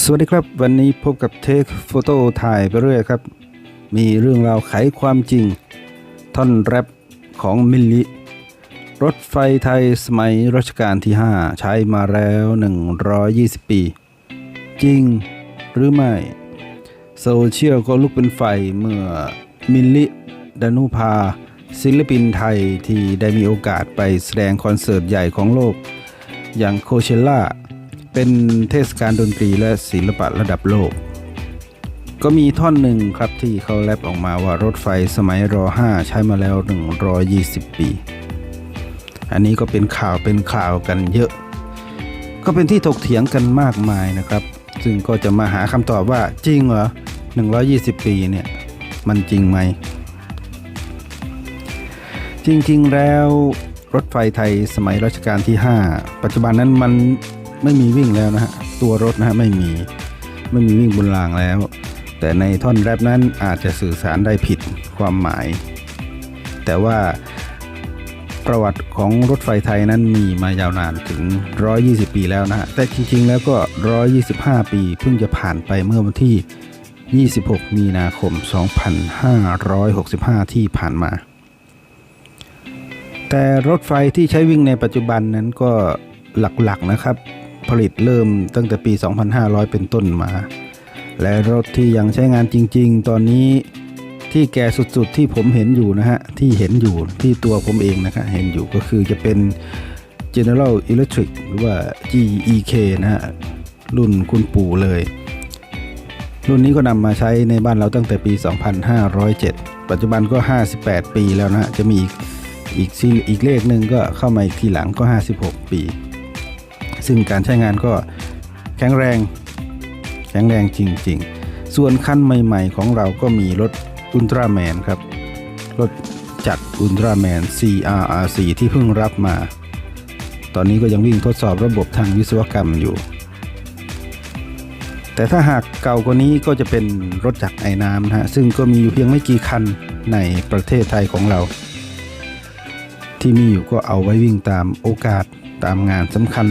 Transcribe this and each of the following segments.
สวัสดีครับ วันนี้พบกับเทคโฟโต้ถ่ายไปเรื่อยครับ มีเรื่องราวไขความจริง ท่อนแรปของมิลลิ รถไฟไทยสมัยรัชกาลที่ 5 ใช้มาแล้ว 120 ปี จริงหรือไม่ โซเชียลก็ลุกเป็นไฟเมื่อมิลลิดานุภา ศิลปินไทยที่ได้มีโอกาสไปแสดงคอนเสิร์ตใหญ่ของโลก อย่างโคเชล่า เป็นเทศกาลดนตรีและศิลปะระดับโลก ก็มีท่อนหนึ่งครับที่เขาแรปออกมาว่ารถไฟสมัยร5ใช้มาแล้ว 120 ปี อันนี้ก็เป็นข่าวเป็นข่าวกันเยอะ ก็เป็นที่ถกเถียงกันมากมายนะครับ ซึ่งก็จะมาหาคำตอบว่าจริงเหรอ 120 ปีเนี่ยมันจริงไหม จริงๆแล้วรถไฟไทยสมัยรัชกาลที่ 5 ปัจจุบันนั้นมัน ไม่มีวิ่งแล้วนะฮะตัวรถนะฮะไม่มีไม่มีวิ่งบนรางแล้ว แต่ในท่อนแรปนั้นอาจจะสื่อสารได้ผิดความหมาย แต่ว่าประวัติของรถไฟไทยนั้นมีมายาวนานถึง 120 ปีแล้วนะฮะ แต่จริงๆ แล้วก็ 125 ปีเพิ่งจะผ่านไปเมื่อวันที่ 26 มีนาคม 2565 ที่ผ่านมา แต่รถไฟที่ใช้วิ่งในปัจจุบันนั้นก็หลักๆนะครับ ลิตเริ่มตั้งแต่ปี 2500 เป็นต้นมา และรถที่ยังใช้งานจริง ๆ ตอนนี้ที่แก่สุดๆที่ผมเห็นอยู่นะฮะ ที่เห็นอยู่ที่ตัวผมเองนะครับเห็นอยู่ก็คือจะเป็น General Electric หรือว่า GEK นะฮะ รุ่นคุณปู่เลย รุ่นนี้ก็นำมาใช้ในบ้านเราตั้งแต่ปี 2507 ปัจจุบันก็ 58 ปีแล้วนะฮะ จะมีอีกอีกอีกเลขหนึ่งก็เข้ามาอีกทีหลังก็ 56 ปี ซึ่งการใช้งานก็แข็งแรง แข็งแรงจริง ๆ ส่วนคันใหม่ ๆ ของเราก็มีรถอุลตร้าแมนครับ รถจากรอุลตร้าแมน CRR4 ที่เพิ่งรับมา ตอนนี้ก็ยังวิ่งทดสอบระบบทางวิศวกรรมอยู่ แต่ถ้าหากเก่ากว่านี้ก็จะเป็นรถจักรไอ้น้ำนะฮะ ซึ่งก็มีอยู่เพียงไม่กี่คันในประเทศไทยของเรา ที่มีอยู่ก็เอาไว้วิ่งตามโอกาสตามงานสำคัญ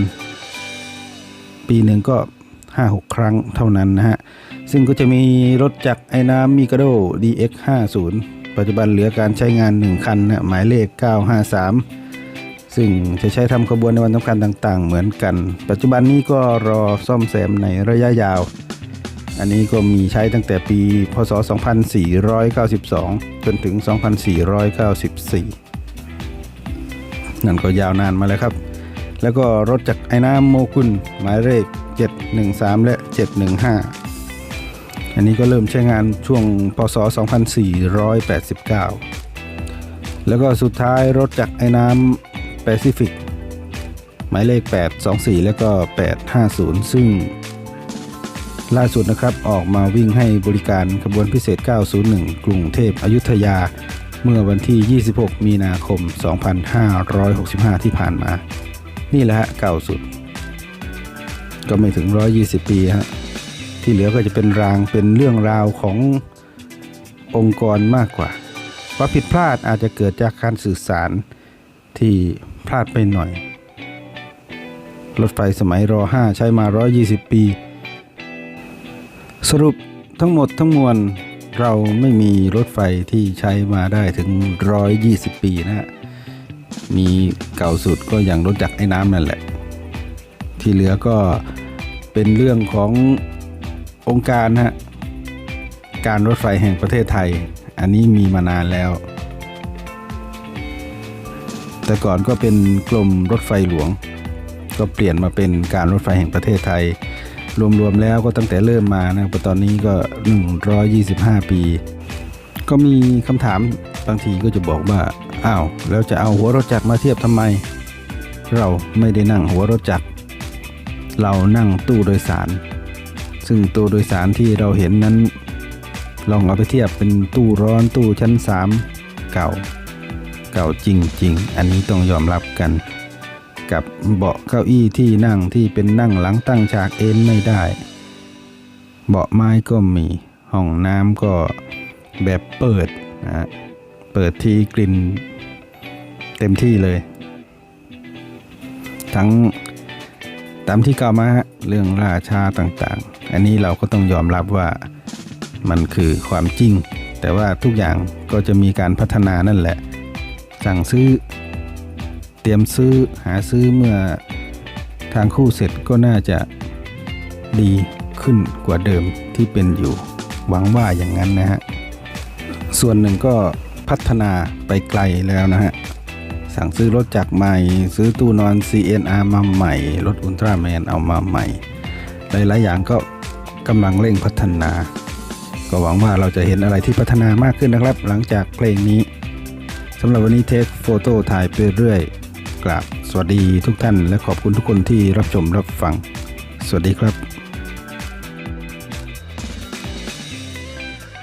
ปีหนึ่งก็ 5-6 ครั้งเท่านั้นนะฮะ ซึ่งก็จะมีรถจักรไอ้น้ำมิกาโด DX50 ปัจจุบันเหลือการใช้งาน 1 คันนะหมายเลข 953 ซึ่งจะใช้ทำขบวนในวันสำคัญต่างๆ เหมือนกัน ปัจจุบันนี้ก็รอซ่อมแซมในระยะยาว อันนี้ก็มีใช้ตั้งแต่ปี พศ 2492 จนถึง 2494 นั่นก็ยาวนานมาแล้วครับ แล้วก็รถจากไอ้น้ำโมกุลหมายเลข 713 และ 715 อันนี้ก็เริ่มใช้งานช่วงพศ 2489 แล้วก็สุดท้ายรถจากไอ้น้ำแปซิฟิกหมายเลข 824 แล้วก็ 850 ซึ่งล่าสุดนะครับออกมาวิ่งให้บริการขบวนพิเศษ 901 กรุงเทพอยุธยา เมื่อวันที่ 26 มีนาคม 2565 ที่ผ่านมา นี่แหละฮะเก่าสุด ก็ไม่ถึง 120 ปีฮะที่เหลือก็จะเป็นรางเป็นเรื่องราวขององค์กรมากกว่าว่าผิดพลาดอาจจะเกิดจากการสื่อสารที่พลาดไปหน่อย รถไฟสมัยร5ใช้มา 120 ปี สรุปทั้งหมดทั้งมวลเราไม่มีรถไฟที่ใช้มาได้ถึง 120 ปีนะฮะ มีเก่าสุดก็อย่างรถจักรไอ้น้ำนั่นแหละ ที่เหลือก็เป็นเรื่องขององค์การฮะการรถไฟแห่งประเทศไทย อันนี้มีมานานแล้ว แต่ก่อนก็เป็นกรมรถไฟหลวง ก็เปลี่ยนมาเป็นการรถไฟแห่งประเทศไทย รวมๆแล้วก็ตั้งแต่เริ่มมานะครับตอนนี้ก็ 125 ปี ก็มีคำถามบางทีก็จะบอกว่า อ้าวแล้วจะเอาหัวรถจักรมาเทียบทำไม เราไม่ได้นั่งหัวรถจักร เรานั่งตู้โดยสาร ซึ่งตู้โดยสารที่เราเห็นนั้น ลองเอาไปเทียบเป็นตู้ร้อนตู้ชั้น 3 เก่า เก่าจริง ๆ อันนี้ต้องยอมรับกัน กับเบาะเก้าอี้ที่นั่งที่เป็นนั่งหลังตั้งฉากเอนไม่ได้ เบาะไม้ก็มีห้องน้ำก็แบบเปิดนะฮะ เปิดทีกลิ่นเต็มที่เลย ทั้งตามที่กล่าวมาฮะเรื่องราชาต่างๆ อันนี้เราก็ต้องยอมรับว่ามันคือความจริง แต่ว่าทุกอย่างก็จะมีการพัฒนานั่นแหละ สั่งซื้อ เตรียมซื้อหาซื้อเมื่อทางคู่เสร็จก็น่าจะดีขึ้นกว่าเดิมที่เป็นอยู่ หวังว่าอย่างนั้นนะฮะ ส่วนหนึ่งก็ พัฒนาไปไกลแล้วนะฮะ สั่งซื้อรถจากใหม่ ซื้อตู้นอน CNR มาใหม่ รถอุลตร้าแมนเอามาใหม่ หลายๆอย่างก็กำลังเร่งพัฒนา ก็หวังว่าเราจะเห็นอะไรที่พัฒนามากขึ้นนะครับ หลังจากเพลงนี้สำหรับวันนี้เทคโฟโต้ถ่ายไปเรื่อยกราบสวัสดีทุกท่านและขอบคุณทุกคนที่รับชมรับฟัง สวัสดีครับ